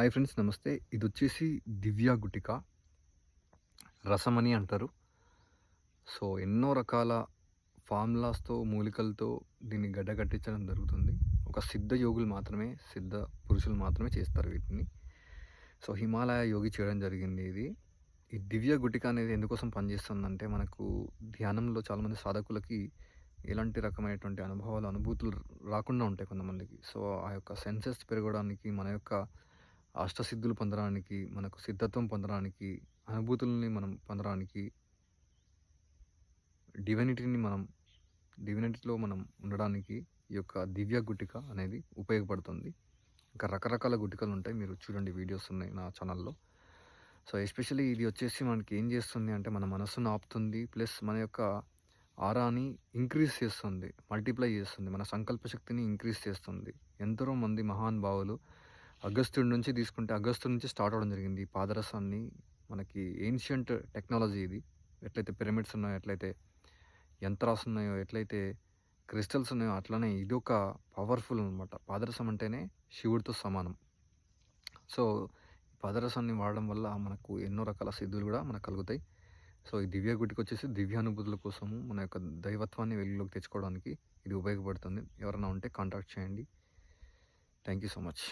Hi friends నమస్తే. ఇది వచ్చేసి దివ్య గుటిక. రసమని అంటారు. సో ఎన్నో రకాల ఫార్ములాస్తో మూలికలతో దీన్ని గడ్డ కట్టించడం జరుగుతుంది. ఒక సిద్ధ యోగులు మాత్రమే సిద్ధ పురుషులు మాత్రమే చేస్తారు వీటిని. సో హిమాలయ యోగి చేయడం జరిగింది ఇది. ఈ దివ్య గుటిక అనేది ఎందుకోసం పనిచేస్తుందంటే మనకు ధ్యానంలో చాలామంది సాధకులకి ఎలాంటి రకమైనటువంటి అనుభవాలు అనుభూతులు రాకుండా ఉంటాయి కొంతమందికి. సో ఆ యొక్క సెన్సెస్ పెరగడానికి మన యొక్క అష్టసిద్ధులు పొందడానికి మనకు సిద్ధత్వం పొందడానికి అనుభూతుల్ని మనం పొందడానికి డివినిటీని మనం డివినిటీలో మనం ఉండడానికి ఈ యొక్క దివ్య గుటిక అనేది ఉపయోగపడుతుంది. ఇంకా రకరకాల గుటికలు ఉంటాయి. మీరు చూడండి వీడియోస్ ఉన్నాయి నా ఛానల్లో. సో ఎస్పెషల్లీ ఇది వచ్చేసి మనకి ఏం చేస్తుంది అంటే మన మనసును ఆపుతుంది. ప్లస్ మన యొక్క ఆరాని ఇంక్రీజ్ చేస్తుంది. మల్టిప్లై చేస్తుంది. మన సంకల్ప శక్తిని ఇంక్రీజ్ చేస్తుంది. ఎంతో మంది మహానుభావులు అగస్త్యుడి నుంచి తీసుకుంటే అగస్త్యుడి నుంచి స్టార్ట్ అవ్వడం జరిగింది. ఈ పాదరసాన్ని మనకి ఏన్షియంట్ టెక్నాలజీ ఇది. ఎట్లయితే పిరమిడ్స్ ఉన్నాయో ఎట్లయితే యంత్రాస్ ఉన్నాయో ఎట్లయితే క్రిస్టల్స్ ఉన్నాయో అట్లనే ఇది ఒక పవర్ఫుల్ అనమాట పాదరసం అంటేనే శివుడితో సమానం. సో పాదరసాన్ని వాడడం వల్ల మనకు ఎన్నో రకాల సిద్ధులు కూడా మనకు కలుగుతాయి. సో ఈ దివ్య గుడికి వచ్చేసి దివ్యానుభూతుల కోసము మన యొక్క దైవత్వాన్ని వెలుగులోకి తెచ్చుకోవడానికి ఇది ఉపయోగపడుతుంది. ఎవరైనా ఉంటే కాంటాక్ట్ చేయండి. Thank you so much